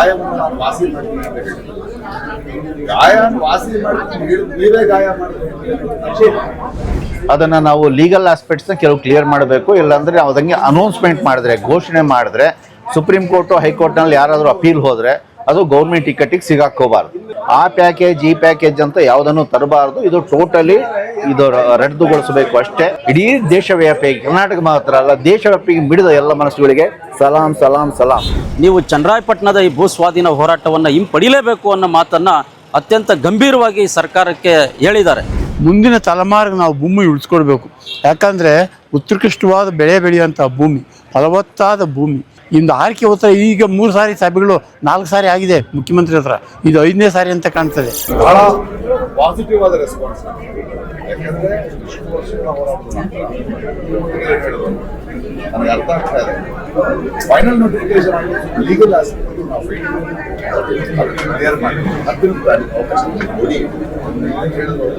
ಗಾಯವನ್ನು ನಾನು ವಾಸಿ ಮಾಡ್ತೀನಿ ಅಂತ ಹೇಳಿದ್ರು. ಗಾಯವನ್ನು ವಾಸಿ ಹೇಳಿ ನೀವೇ ಗಾಯ ಮಾಡ್ತೀನಿ ಅದನ್ನ ನಾವು ಲೀಗಲ್ ಆಸ್ಪೆಕ್ಟ್ಸ್ನ ಕೆಲವು ಕ್ಲಿಯರ್ ಮಾಡಬೇಕು. ಇಲ್ಲಾಂದರೆ ನಾವು ಅದಂಗೆ ಅನೌನ್ಸ್ಮೆಂಟ್ ಮಾಡಿದ್ರೆ, ಘೋಷಣೆ ಮಾಡಿದ್ರೆ ಸುಪ್ರೀಂ ಕೋರ್ಟು ಹೈಕೋರ್ಟ್ನಲ್ಲಿ ಯಾರಾದರೂ ಅಪೀಲ್ ಹೋದ್ರೆ ಅದು ಗೌರ್ಮೆಂಟ್ ಟಿಕೆಟಿಗೆ ಸಿಗಾಕೋಬಾರ್ದು ಆ ಪ್ಯಾಕೇಜ್ ಈ ಪ್ಯಾಕೇಜ್ ಅಂತ ಯಾವುದನ್ನು ತರಬಾರ್ದು. ಇದು ಟೋಟಲಿ ಇದು ರದ್ದುಗೊಳಿಸಬೇಕು ಅಷ್ಟೇ. ಇಡೀ ದೇಶವ್ಯಾಪಿ ಕರ್ನಾಟಕ ಮಾತ್ರ ಅಲ್ಲ ದೇಶವ್ಯಾಪಿ ಮಿಡಿದ ಎಲ್ಲ ಮನಸ್ಸುಗಳಿಗೆ ಸಲಾಂ ಸಲಾಂ ಸಲಾಂ. ನೀವು ಚನ್ನರಾಯಪಟ್ಟಣದ ಈ ಭೂ ಸ್ವಾಧೀನ ಹೋರಾಟವನ್ನು ಹಿಂಪಡಿಲೇಬೇಕು ಅನ್ನೋ ಮಾತನ್ನ ಅತ್ಯಂತ ಗಂಭೀರವಾಗಿ ಸರ್ಕಾರಕ್ಕೆ ಹೇಳಿದ್ದಾರೆ. ಮುಂದಿನ ತಲೆಮಾರಿಗೆ ನಾವು ಭೂಮಿ ಉಳಿಸ್ಕೊಡ್ಬೇಕು. ಯಾಕಂದರೆ ಉತ್ಕೃಷ್ಟವಾದ ಬೆಳೆ ಬೆಳೆಯುವಂಥ ಭೂಮಿ ಫಲವತ್ತಾದ ಭೂಮಿ. ಇಂದು ಆರ್ಕೆ ಉತ್ತರ ಈಗ ಮೂರು ಸಾರಿ ಸಭೆಗಳು ನಾಲ್ಕು ಸಾರಿ ಆಗಿದೆ ಮುಖ್ಯಮಂತ್ರಿ ಹತ್ರ. ಇದು ಐದನೇ ಸಾರಿ ಅಂತ ಕಾಣ್ತದೆ. ಬಹಳ ಪಾಸಿಟಿವ್ ಆದ ರೆಸ್ಪಾನ್ಸ್ ಯಾಕಂದ್ರೆ ಇಷ್ಟು ವರ್ಷಗಳ ಹೋರಾಟದ ನಂತರ ನೀವೇ ಹೇಳಿದ್ರು ನನಗೆ ಅರ್ಥ ಆಗ್ತಾ ಇದೆ. ಫೈನಲ್ ನೋಟಿಫಿಕೇಶನ್ ಆಗಿ ಲೀಗಲ್ ಆಸ್ಪೆಕ್ಟ್ ನಾವು ಫೈಟ್ ಕ್ಲಿಯರ್ ಮಾಡಿ. ಹತ್ತಿರದ ತಾರೀಕು ಅವಕಾಶ ಕೊಡಿ ಅಂತ ಹೇಳಿದ್ರು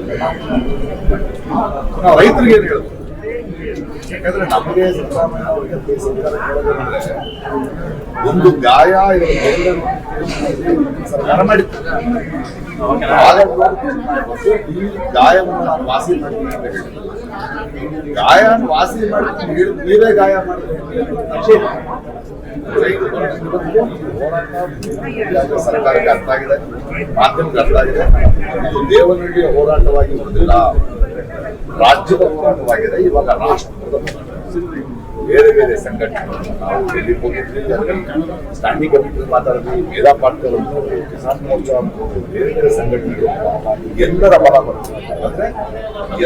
ನಾವು ರೈತರಿಗೆ ಏನು ನಮಗೆ ಸರ್ಕಾರ ಒಂದು ಗಾಯ ಸರ್ಕಾರ ಮಾಡಿತ್ತು. ಈ ಗಾಯವನ್ನು ನಾನು ವಾಸಿ ಮಾಡ್ತೀನಿ. ಅಂತ ಹೇಳಿದ್ರು ಗಾಯ ವಾಸಿ ಮಾಡ್ತೀನಿ ನೀವೇ ಗಾಯ ಮಾಡಿದ್ರೆ ಸರ್ಕಾರಕ್ಕೆ ಅರ್ಥ ಆಗಿದೆ, ಮಾಧ್ಯಮಕ್ಕೆ ಅರ್ಥ ಆಗಿದೆ. ಇದು ದೇವನಹಳ್ಳಿಯ ಹೋರಾಟವಾಗಿ ಉಳಿದಿಲ್ಲ ರಾಜ್ಯದ ಹೋರಾಟವಾಗಿದೆ, ಇವಾಗ ರಾಷ್ಟ್ರದ ಬೇರೆ ಬೇರೆ ಸಂಘಟನೆಗಳು, ನಾವು ಡೆಲ್ಲಿಗೆ ಹೋಗಿದ್ವಿ ಸ್ಟ್ಯಾಂಡಿಂಗ್ ಕಮಿಟಿ ಮಾತಾಡಿದ್ವಿ ವೇದಾ ಪಾಟ್ಕರ್ ಕಿಸಾನ್ ಮೋರ್ಚಾ ಬೇರೆ ಬೇರೆ ಸಂಘಟನೆಗಳು ಎಲ್ಲರ ಬಲ ಬರ್ತದೆ ಅಂದ್ರೆ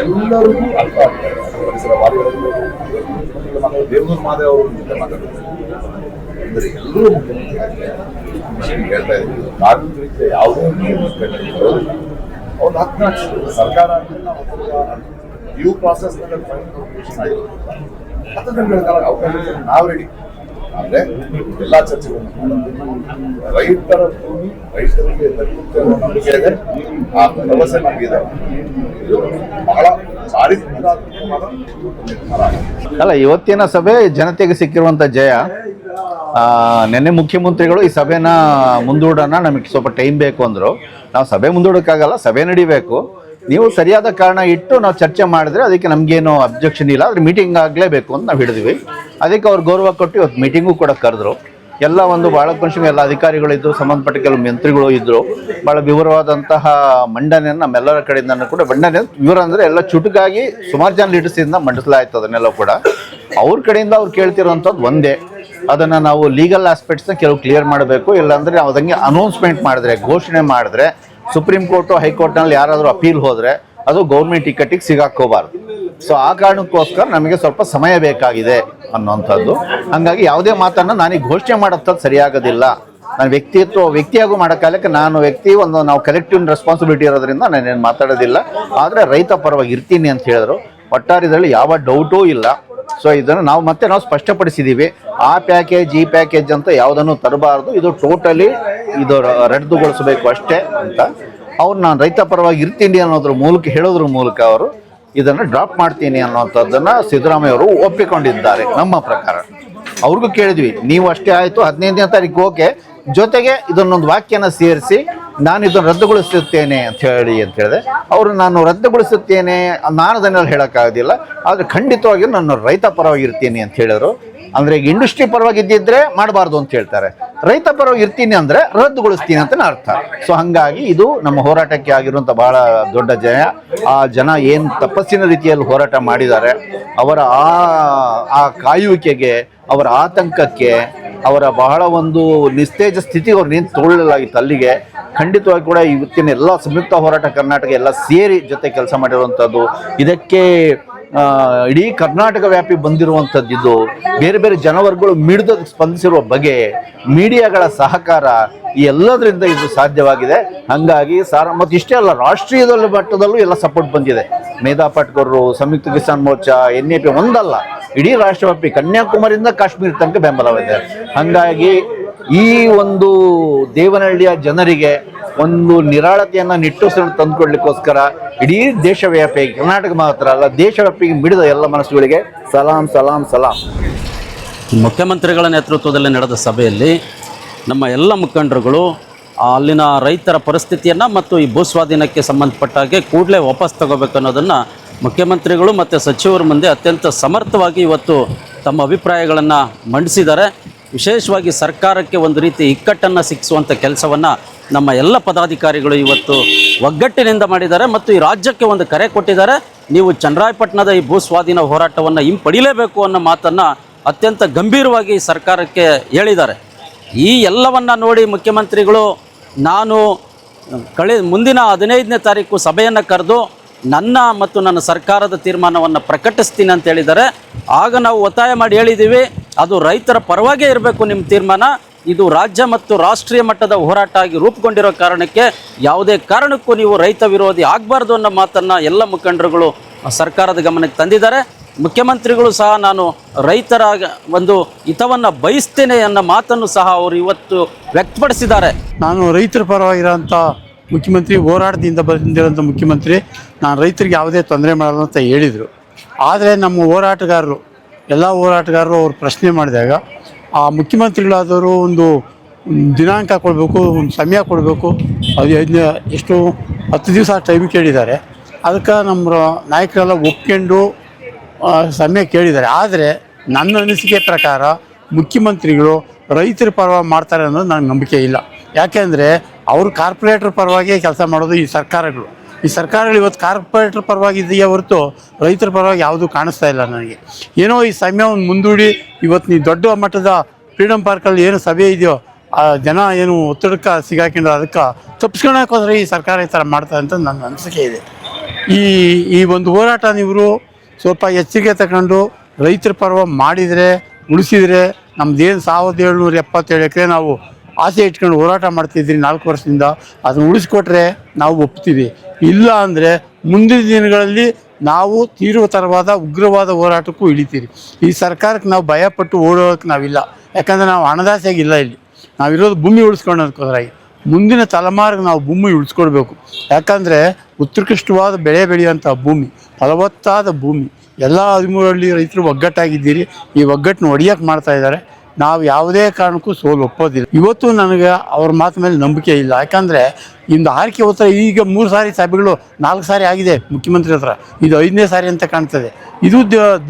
ಎಲ್ಲರಿಗೂ ಅರ್ಥ ಆಗ್ತಾರೆ ಪರಿಸರ ವಾದಿಗಳು ದೇವನೂರ್ ಮಾದೇವ್ ಅವರು ಜೊತೆ ಮಾತಾಡ್ತಾರೆ. ಅಂದ್ರೆ ಎಲ್ಲರೂ. ಹೇಳ್ತಾ ಇದ್ದೀವಿ ಕಾರ್ಮಿಕರಿಗೆ ಯಾವುದೇ ಅವ್ರು ಹಕ್ಕನ್ನ ಸರ್ಕಾರ ಡ್ಯೂ ಪ್ರಾಸೆಸ್ ಹತ್ತು ದಿನಗಳ ಕಾಲ ಅವಕಾಶ. ನಾವು ರೆಡಿ ಅಂದ್ರೆ ಎಲ್ಲಾ ಚರ್ಚೆಗಳನ್ನು. ರೈತರ ಭೂಮಿ, ರೈತರಿಗೆ ದಕ್ಕುತ್ತೆ ಅನ್ನೋ ನಂಬಿಕೆ ಇದೆ ಆ ಭರವಸೆ ನಮಗಿದೆ ಬಹಳ. ಅಲ್ಲ, ಇವತ್ತಿನ ಸಭೆ ಜನತೆಗೆ ಸಿಕ್ಕಿರುವಂತ ಜಯ ನಿನ್ನೆ ಮುಖ್ಯಮಂತ್ರಿಗಳು ಈ ಸಭೆನ ಮುಂದೂಡೋಣ, ನಮಗೆ ಸ್ವಲ್ಪ ಟೈಮ್ ಬೇಕು ಅಂದ್ರು ನಾವು ಸಭೆ ಮುಂದೂಡೋಕ್ಕಾಗಲ್ಲ, ಸಭೆ ನಡಿಬೇಕು ನೀವು ಸರಿಯಾದ ಕಾರಣ ಇಟ್ಟು ನಾವು ಚರ್ಚೆ ಮಾಡಿದ್ರೆ ಅದಕ್ಕೆ ನಮಗೇನು ಅಬ್ಜೆಕ್ಷನ್ ಇಲ್ಲ. ಆದ್ರೆ ಮೀಟಿಂಗ್ ಆಗಲೇಬೇಕು ಅಂತ ನಾವು ಹಿಡಿದ್ವಿ. ಅದಕ್ಕೆ ಅವ್ರು ಗೌರವ ಕೊಟ್ಟು ಇವತ್ತು ಮೀಟಿಂಗು ಕೂಡ ಕರೆದ್ರು. ಎಲ್ಲ ಒಂದು ಭಾಳ ಕೊಂಚ ಎಲ್ಲ ಅಧಿಕಾರಿಗಳಿದ್ದು ಸಂಬಂಧಪಟ್ಟ ಕೆಲವು ಮಂತ್ರಿಗಳು ಇದ್ರು. ಭಾಳ ವಿವರವಾದಂತಹ ಮಂಡನೆಯನ್ನು ನಮ್ಮೆಲ್ಲರ ಕಡೆಯಿಂದ ಕೂಡ ಮಂಡನೆ. ವಿವರ ಅಂದರೆ ಎಲ್ಲ ಚುಟುಕಾಗಿ ಸುಮಾರು ಜನ ಲೀಡರ್ಸಿಂದ ಮಂಡಿಸಲಾಯ್ತು ಅದನ್ನೆಲ್ಲ ಕೂಡ. ಅವ್ರ ಕಡೆಯಿಂದ ಅವ್ರು ಕೇಳ್ತಿರೋವಂಥದ್ದು ಒಂದೇ. ಅದನ್ನು ನಾವು ಲೀಗಲ್ ಆಸ್ಪೆಕ್ಟ್ಸ್ನ ಕೆಲವು ಕ್ಲಿಯರ್ ಮಾಡಬೇಕು. ಇಲ್ಲಾಂದರೆ ನಾವು ಅದಂಗೆ ಅನೌನ್ಸ್ಮೆಂಟ್ ಮಾಡಿದ್ರೆ, ಘೋಷಣೆ ಮಾಡಿದ್ರೆ ಸುಪ್ರೀಂ ಕೋರ್ಟು ಹೈಕೋರ್ಟ್ನಲ್ಲಿ ಯಾರಾದರೂ ಅಪೀಲ್ ಹೋದರೆ ಅದು ಗೌರ್ಮೆಂಟ್ ಟಿಕೆಟಿಗೆ ಸಿಗಾಕೋಬಾರ್ದು ಸೊ ಆ ಕಾರಣಕ್ಕೋಸ್ಕರ ನಮಗೆ ಸ್ವಲ್ಪ ಸಮಯ ಬೇಕಾಗಿದೆ ಅನ್ನೋಂಥದ್ದು ಹಾಗಾಗಿ ಯಾವುದೇ ಮಾತನ್ನು ನಾನೀಗ ಘೋಷಣೆ ಮಾಡೋಂಥದ್ದು ಸರಿಯಾಗೋದಿಲ್ಲ. ನಾನು ವ್ಯಕ್ತಿತ್ವ, ವ್ಯಕ್ತಿಯಾಗೂ ಮಾಡೋ ಕಾಲಕ್ಕೆ ನಾನು ವ್ಯಕ್ತಿ, ಒಂದು ನಾವು ಕಲೆಕ್ಟಿವ್ ರೆಸ್ಪಾನ್ಸಿಬಿಲಿಟಿ ಇರೋದ್ರಿಂದ ನಾನೇನು ಮಾತಾಡೋದಿಲ್ಲ. ಆದರೆ ರೈತ ಪರವಾಗಿ ಇರ್ತೀನಿ ಅಂತ ಹೇಳಿದ್ರು. ಒಟ್ಟಾರಿದ್ರಲ್ಲಿ ಯಾವ ಡೌಟೂ ಇಲ್ಲ. ಸೊ ಇದನ್ನು ನಾವು ಮತ್ತೆ ನಾವು ಸ್ಪಷ್ಟಪಡಿಸಿದ್ದೀವಿ ಆ ಪ್ಯಾಕೇಜ್ ಈ ಪ್ಯಾಕೇಜ್ ಅಂತ ಯಾವುದನ್ನು ತರಬಾರ್ದು. ಇದು ಟೋಟಲಿ ಇದು ರದ್ದುಗೊಳಿಸಬೇಕು ಅಷ್ಟೇ ಅಂತ. ಅವ್ರು ನಾನು ರೈತ ಪರವಾಗಿ ಇರ್ತೀನಿ ಅನ್ನೋದ್ರ ಮೂಲಕ, ಹೇಳೋದ್ರ ಮೂಲಕ ಅವರು ಇದನ್ನು ಡ್ರಾಪ್ ಮಾಡ್ತೀನಿ ಅನ್ನೋಂಥದ್ದನ್ನು ಸಿದ್ದರಾಮಯ್ಯ ಅವರು ಒಪ್ಪಿಕೊಂಡಿದ್ದಾರೆ ನಮ್ಮ ಪ್ರಕಾರ. ಅವ್ರಿಗೂ ಕೇಳಿದ್ವಿ, ನೀವು ಅಷ್ಟೇ ಆಯಿತು, ಹದಿನೈದನೇ ತಾರೀಕು ಓಕೆ ಜೊತೆಗೆ ಇದನ್ನೊಂದು ವಾಕ್ಯನ ಸೇರಿಸಿ ನಾನು ಇದನ್ನು ರದ್ದುಗೊಳಿಸುತ್ತೇನೆ ಅಂತ ಹೇಳಿ ಅಂತ ಹೇಳಿದೆ ಅವರು ನಾನು ರದ್ದುಗೊಳಿಸುತ್ತೇನೆ, ನಾನು ಅದನ್ನೆಲ್ಲ ಹೇಳೋಕ್ಕಾಗೋದಿಲ್ಲ, ಆದರೆ ಖಂಡಿತವಾಗಿಯೂ ನಾನು ರೈತ ಪರವಾಗಿರ್ತೀನಿ ಅಂತ ಹೇಳಿದರು. ಅಂದರೆ ಈಗ ಇಂಡಸ್ಟ್ರಿ ಪರವಾಗಿ ಇದ್ದಿದ್ರೆ ಮಾಡಬಾರ್ದು ಅಂತ ಹೇಳ್ತಾರೆ. ರೈತ ಪರವಾಗಿ ಇರ್ತೀನಿ ಅಂದರೆ ರದ್ದುಗೊಳಿಸ್ತೀನಿ ಅಂತ ಅರ್ಥ. ಸೊ ಹಾಗಾಗಿ ಇದು ನಮ್ಮ ಹೋರಾಟಕ್ಕೆ ಆಗಿರುವಂಥ ಬಹಳ ದೊಡ್ಡ ಜಯ. ಆ ಜನ ಏನು ತಪಸ್ಸಿನ ರೀತಿಯಲ್ಲಿ ಹೋರಾಟ ಮಾಡಿದ್ದಾರೆ, ಅವರ ಆ ಆ ಕಾಯುವಿಕೆಗೆ, ಅವರ ಆತಂಕಕ್ಕೆ ಅವರ ಬಹಳ ಒಂದು ನಿಸ್ತೇಜ ಸ್ಥಿತಿಗೆ ಅವ್ರು ನಿಂತು ತಗೊಳ್ಳಲಾಗಿತ್ತು ಅಲ್ಲಿಗೆ. ಖಂಡಿತವಾಗಿ ಕೂಡ ಇವತ್ತಿನ ಎಲ್ಲ ಸಂಯುಕ್ತ ಹೋರಾಟ ಕರ್ನಾಟಕ ಎಲ್ಲ ಸೇರಿ ಜೊತೆ ಕೆಲಸ ಮಾಡಿರುವಂಥದ್ದು. ಇದಕ್ಕೆ ಇಡೀ ಕರ್ನಾಟಕ ವ್ಯಾಪಿ ಬಂದಿರುವಂಥದ್ದು ಇದು. ಬೇರೆ ಬೇರೆ ಜನವರ್ಗಗಳು ಮಿಡಿದ ಸ್ಪಂದಿಸಿರುವ ಬಗೆ ಮೀಡಿಯಾಗಳ ಸಹಕಾರ ಎಲ್ಲದರಿಂದ ಇದು ಸಾಧ್ಯವಾಗಿದೆ. ಹಂಗಾಗಿ ಸಾರ, ಮತ್ತು ಇಷ್ಟೇ ಅಲ್ಲ, ರಾಷ್ಟ್ರೀಯದಲ್ಲಿ ಮಟ್ಟದಲ್ಲೂ ಎಲ್ಲ ಸಪೋರ್ಟ್ ಬಂದಿದೆ. Medha ಪಾಟ್ಕರ್ರು Samyukta Kisan Morcha, N A P ಒಂದಲ್ಲ. ಇಡೀ ರಾಷ್ಟ್ರವ್ಯಾಪಿ ಕನ್ಯಾಕುಮಾರಿಯಿಂದ ಕಾಶ್ಮೀರ ತನಕ ಬೆಂಬಲವಿದೆ ಹಂಗಾಗಿ ಈ ಒಂದು ದೇವನಹಳ್ಳಿಯ ಜನರಿಗೆ ಒಂದು ನಿರಾಳತೆಯನ್ನು ನಿಟ್ಟುಸಿರು ತಂದುಕೊಡ್ಲಿಕ್ಕೋಸ್ಕರ ಇಡೀ ದೇಶವ್ಯಾಪಿ, ಕರ್ನಾಟಕ ಮಾತ್ರ ಅಲ್ಲ, ದೇಶವ್ಯಾಪಿಗೆ ಮಿಡಿದ ಎಲ್ಲ ಮನಸ್ಸುಗಳಿಗೆ ಸಲಾಂ ಸಲಾಂ ಸಲಾಂ. ಮುಖ್ಯಮಂತ್ರಿಗಳ ನೇತೃತ್ವದಲ್ಲಿ ನಡೆದ ಸಭೆಯಲ್ಲಿ ನಮ್ಮ ಎಲ್ಲ ಮುಖಂಡರುಗಳು ಅಲ್ಲಿನ ರೈತರ ಪರಿಸ್ಥಿತಿಯನ್ನು ಮತ್ತು ಈ ಭೂಸ್ವಾಧೀನಕ್ಕೆ ಸಂಬಂಧಪಟ್ಟ ಹಾಗೆ ಕೂಡಲೇ ವಾಪಸ್ ತಗೋಬೇಕು ಅನ್ನೋದನ್ನು ಮುಖ್ಯಮಂತ್ರಿಗಳು ಮತ್ತು ಸಚಿವರ ಮುಂದೆ ಅತ್ಯಂತ ಸಮರ್ಥವಾಗಿ ಇವತ್ತು ತಮ್ಮ ಅಭಿಪ್ರಾಯಗಳನ್ನು ಮಂಡಿಸಿದ್ದಾರೆ. ವಿಶೇಷವಾಗಿ ಸರ್ಕಾರಕ್ಕೆ ಒಂದು ರೀತಿ ಇಕ್ಕಟ್ಟನ್ನು ಸಿಕ್ಕಿಸುವಂಥ ಕೆಲಸವನ್ನು ನಮ್ಮ ಎಲ್ಲ ಪದಾಧಿಕಾರಿಗಳು ಇವತ್ತು ಒಗ್ಗಟ್ಟಿನಿಂದ ಮಾಡಿದ್ದಾರೆ ಮತ್ತು ಈ ರಾಜ್ಯಕ್ಕೆ ಒಂದು ಕರೆ ಕೊಟ್ಟಿದ್ದಾರೆ. ನೀವು ಚನ್ನರಾಯಪಟ್ಟಣದ ಈ ಭೂಸ್ವಾಧೀನ ಹೋರಾಟವನ್ನು ಹಿಂಪಡಿಲೇಬೇಕು ಅನ್ನೋ ಮಾತನ್ನು ಅತ್ಯಂತ ಗಂಭೀರವಾಗಿ ಸರ್ಕಾರಕ್ಕೆ ಹೇಳಿದ್ದಾರೆ. ಈ ಎಲ್ಲವನ್ನು ನೋಡಿ ಮುಖ್ಯಮಂತ್ರಿಗಳು ನಾನು ಕಳೆ ಮುಂದಿನ ಹದಿನೈದನೇ ತಾರೀಕು ಸಭೆಯನ್ನು ಕರೆದು ನನ್ನ ಮತ್ತು ನನ್ನ ಸರ್ಕಾರದ ತೀರ್ಮಾನವನ್ನು ಪ್ರಕಟಿಸ್ತೀನಿ ಅಂತ ಹೇಳಿದರೆ, ಆಗ ನಾವು ಒತ್ತಾಯ ಮಾಡಿ ಹೇಳಿದ್ದೀವಿ, ಅದು ರೈತರ ಪರವಾಗೇ ಇರಬೇಕು ನಿಮ್ಮ ತೀರ್ಮಾನ. ಇದು ರಾಜ್ಯ ಮತ್ತು ರಾಷ್ಟ್ರೀಯ ಮಟ್ಟದ ಹೋರಾಟ ಆಗಿ ರೂಪುಗೊಂಡಿರೋ ಕಾರಣಕ್ಕೆ ಯಾವುದೇ ಕಾರಣಕ್ಕೂ ನೀವು ರೈತ ವಿರೋಧಿ ಆಗಬಾರ್ದು ಅನ್ನೋ ಮಾತನ್ನು ಎಲ್ಲ ಮುಖಂಡರುಗಳು ಸರ್ಕಾರದ ಗಮನಕ್ಕೆ ತಂದಿದ್ದಾರೆ. ಮುಖ್ಯಮಂತ್ರಿಗಳು ಸಹ ನಾನು ರೈತರ ಒಂದು ಹಿತವನ್ನು ಬಯಸ್ತೇನೆ ಅನ್ನೋ ಮಾತನ್ನು ಸಹ ಅವರು ಇವತ್ತು ವ್ಯಕ್ತಪಡಿಸಿದ್ದಾರೆ. ನಾನು ರೈತರ ಪರವಾಗಿರೋಂಥ ಮುಖ್ಯಮಂತ್ರಿ ಹೋರಾಟದಿಂದ ಬಂದಿರುವಂಥ ಮುಖ್ಯಮಂತ್ರಿ, ನಾನು ರೈತರಿಗೆ ಯಾವುದೇ ತೊಂದರೆ ಮಾಡಲ್ಲ ಅಂತ ಹೇಳಿದರು. ಆದರೆ ನಮ್ಮ ಹೋರಾಟಗಾರರು, ಎಲ್ಲ ಹೋರಾಟಗಾರರು ಅವರು ಪ್ರಶ್ನೆ ಮಾಡಿದಾಗ, ಆ ಮುಖ್ಯಮಂತ್ರಿಗಳಾದವರು ಒಂದು ದಿನಾಂಕ ಕೊಡಬೇಕು, ಒಂದು ಸಮಯ ಕೊಡಬೇಕು, ಅದು ಐದನೇ ಎಷ್ಟು, ಹತ್ತು ದಿವಸ ಟೈಮ್ ಕೇಳಿದ್ದಾರೆ. ಅದಕ್ಕೆ ನಮ್ಮ ನಾಯಕರೆಲ್ಲ ಒಪ್ಕೊಂಡು ಸಮಯ ಕೇಳಿದ್ದಾರೆ. ಆದರೆ ನನ್ನ ಅನಿಸಿಕೆ ಪ್ರಕಾರ ಮುಖ್ಯಮಂತ್ರಿಗಳು ರೈತರ ಪರವಾಗಿ ಮಾಡ್ತಾರೆ ಅನ್ನೋದು ನನಗೆ ನಂಬಿಕೆ ಇಲ್ಲ. ಯಾಕೆಂದರೆ ಅವರು ಕಾರ್ಪೊರೇಟರ್ ಪರವಾಗಿ ಕೆಲಸ ಮಾಡೋದು ಈ ಸರ್ಕಾರಗಳು. ಈ ಸರ್ಕಾರಗಳು ಇವತ್ತು ಕಾರ್ಪೊರೇಟರ್ ಪರವಾಗಿ ಇದೆಯೇ ಹೊರತು ರೈತರ ಪರವಾಗಿ ಯಾವುದೂ ಕಾಣಿಸ್ತಾ ಇಲ್ಲ ನನಗೆ. ಏನೋ ಈ ಸಮಯವನ್ನು ಮುಂದೂಡಿ ಇವತ್ತು ನೀವು ದೊಡ್ಡ ಮಟ್ಟದ ಫ್ರೀಡಮ್ ಪಾರ್ಕಲ್ಲಿ ಏನು ಸಭೆ ಇದೆಯೋ, ಆ ಜನ ಏನು ಒತ್ತಡಕ್ಕೆ ಸಿಗಾಕೊಂಡು ಅದಕ್ಕೆ ತಪ್ಪಿಸ್ಕೊಳಕ್ಕೋದ್ರೆ ಈ ಸರ್ಕಾರ ಈ ಥರ ಮಾಡ್ತಾರೆ ಅಂತ ನನ್ನ ಅನಿಸಿಕೆ ಇದೆ. ಈ ಈ ಒಂದು ಹೋರಾಟ ನೀವು ಸ್ವಲ್ಪ ಎಚ್ಚರಿಕೆ ತಗೊಂಡು ರೈತರ ಪರವಾಗಿ ಮಾಡಿದರೆ, ಉಳಿಸಿದರೆ ನಮ್ದೇನು ಸಾವಿರದ ಏಳ್ನೂರ ಎಪ್ಪತ್ತೇಳು ಎಕರೆ ನಾವು ಆಸೆ ಇಟ್ಕೊಂಡು ಹೋರಾಟ ಮಾಡ್ತಿದ್ರಿ ನಾಲ್ಕು ವರ್ಷದಿಂದ, ಅದನ್ನು ಉಳಿಸ್ಕೊಟ್ರೆ ನಾವು ಒಪ್ತೀವಿ. ಇಲ್ಲ ಅಂದರೆ ಮುಂದಿನ ದಿನಗಳಲ್ಲಿ ನಾವು ತೀವ್ರತರವಾದ ಉಗ್ರವಾದ ಹೋರಾಟಕ್ಕೂ ಇಳಿತೀರಿ. ಈ ಸರ್ಕಾರಕ್ಕೆ ನಾವು ಭಯಪಟ್ಟು ಓಡೋಕ್ಕೆ ನಾವಿಲ್ಲ. ಯಾಕಂದರೆ ನಾವು ಹಣದಾಸೆಯಾಗಿ ಇಲ್ಲ ನಾವಿರೋದು ಭೂಮಿ ಉಳಿಸ್ಕೊಳ್ಳೋದಕ್ಕೋದ್ರಾಗಿ ಮುಂದಿನ ತಲೆಮಾರಿಗೆ ನಾವು ಭೂಮಿ ಉಳಿಸ್ಕೊಡ್ಬೇಕು. ಯಾಕಂದರೆ ಉತ್ಕೃಷ್ಟವಾದ ಬೆಳೆ ಬೆಳೆಯುವಂಥ ಭೂಮಿ, ಫಲವತ್ತಾದ ಭೂಮಿ. ಎಲ್ಲ ಹದಿಮೂರಲ್ಲಿ ರೈತರು ಒಗ್ಗಟ್ಟಾಗಿದ್ದೀರಿ. ಈ ಒಗ್ಗಟ್ಟನ್ನು ಒಡೆಯಕ್ಕೆ ಮಾಡ್ತಾ ಇದ್ದಾರೆ. ನಾವು ಯಾವುದೇ ಕಾರಣಕ್ಕೂ ಸೋಲು ಒಪ್ಪೋದಿಲ್ಲ. ಇವತ್ತು ನನಗೆ ಅವ್ರ ಮಾತು ಮೇಲೆ ನಂಬಿಕೆ ಇಲ್ಲ. ಯಾಕಂದರೆ ಇಂದು ಆರ್ಕೆ ಉತ್ತರ ಈಗ ಮೂರು ಸಾರಿ ಸಭೆಗಳು ನಾಲ್ಕು ಸಾರಿ ಆಗಿದೆ ಮುಖ್ಯಮಂತ್ರಿ ಹತ್ರ. ಇದು ಐದನೇ ಸಾರಿ ಅಂತ ಕಾಣ್ತದೆ. ಇದು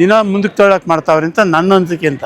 ದಿನ ಮುಂದಕ್ಕೆ ತಗೊಳಕ್ಕೆ ಮಾಡ್ತಾವ್ರೆ ಅಂತ ನನ್ನ ಅನಿಸಿಕೆ ಅಂತ